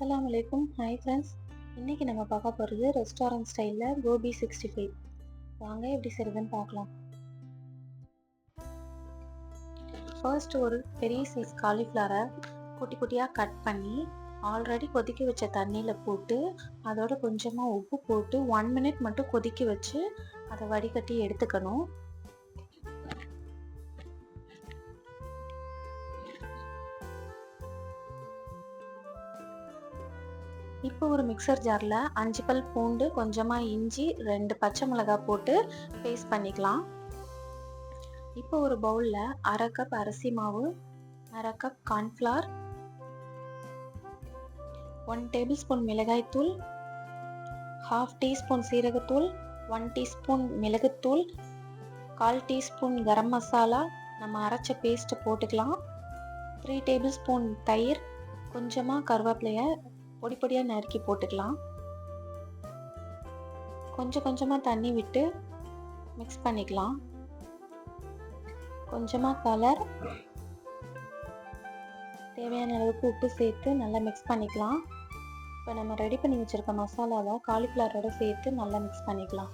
அஸ்லாம் வலைக்கும் hi friends இன்றைக்கி நம்ம பார்க்க போகிறது ரெஸ்டாரண்ட் ஸ்டைலில் கோபி சிக்ஸ்டி ஃபைவ் வாங்க எப்படி செய்கிறதுன்னு பார்க்கலாம். ஃபர்ஸ்ட் ஒரு பெரிய சைஸ் காலிஃப்ளவரை குட்டி குட்டியாக கட் பண்ணி ஆல்ரெடி கொதிக்க வச்ச தண்ணியில் போட்டு அதோட கொஞ்சமாக உப்பு போட்டு ஒன் மினிட் மட்டும் கொதிக்க வச்சு அதை வடிகட்டி எடுத்துக்கணும். இப்போ ஒரு மிக்சர் ஜாரில் அஞ்சு பல் பூண்டு கொஞ்சமாக இஞ்சி ரெண்டு பச்சை மிளகாய் போட்டு பேஸ்ட் பண்ணிக்கலாம். இப்போ ஒரு பவுலில் அரை கப் அரிசி மாவு அரை cup cornflour one tablespoon மிளகாய்த்தூள் ஹாஃப் டீஸ்பூன் சீரகத்தூள் ஒன் டீஸ்பூன் மிளகுத்தூள் கால் டீஸ்பூன் கரம் மசாலா நம்ம அரைச்ச பேஸ்ட்டு போட்டுக்கலாம். த்ரீ டேபிள் ஸ்பூன் தயிர் கொஞ்சமாக கருவேப்பிலையை பொடி பொடியாக நறுக்கி போட்டுக்கலாம். கொஞ்சம் கொஞ்சமாக தண்ணி விட்டு மிக்ஸ் பண்ணிக்கலாம். கொஞ்சமாக கலர் தேவையான அளவுக்கு உப்பு சேர்த்து நல்லா மிக்ஸ் பண்ணிக்கலாம். இப்போ நம்ம ரெடி பண்ணி வச்சுருக்க மசாலாவை காலிஃப்ளவரோட சேர்த்து நல்லா மிக்ஸ் பண்ணிக்கலாம்.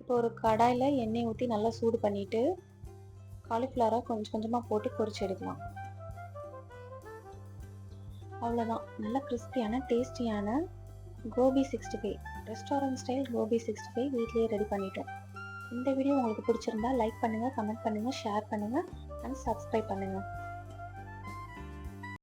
இப்போ ஒரு கடாயில் எண்ணெய் ஊற்றி நல்லா சூடு பண்ணிவிட்டு காலிஃப்ளவரை கொஞ்சம் கொஞ்சமாக போட்டு பொரிச்சு எடுக்கலாம். அவ்வளோதான் நல்ல கிறிஸ்பியான டேஸ்டியான gobi sixty five restaurant style gobi sixty five வீட்லேயே ரெடி பண்ணிட்டோம். இந்த வீடியோ உங்களுக்கு பிடிச்சிருந்தா லைக் பண்ணுங்கள் கமெண்ட் பண்ணுங்கள் ஷேர் பண்ணுங்கள் அண்ட் சப்ஸ்கிரைப் பண்ணுங்கள்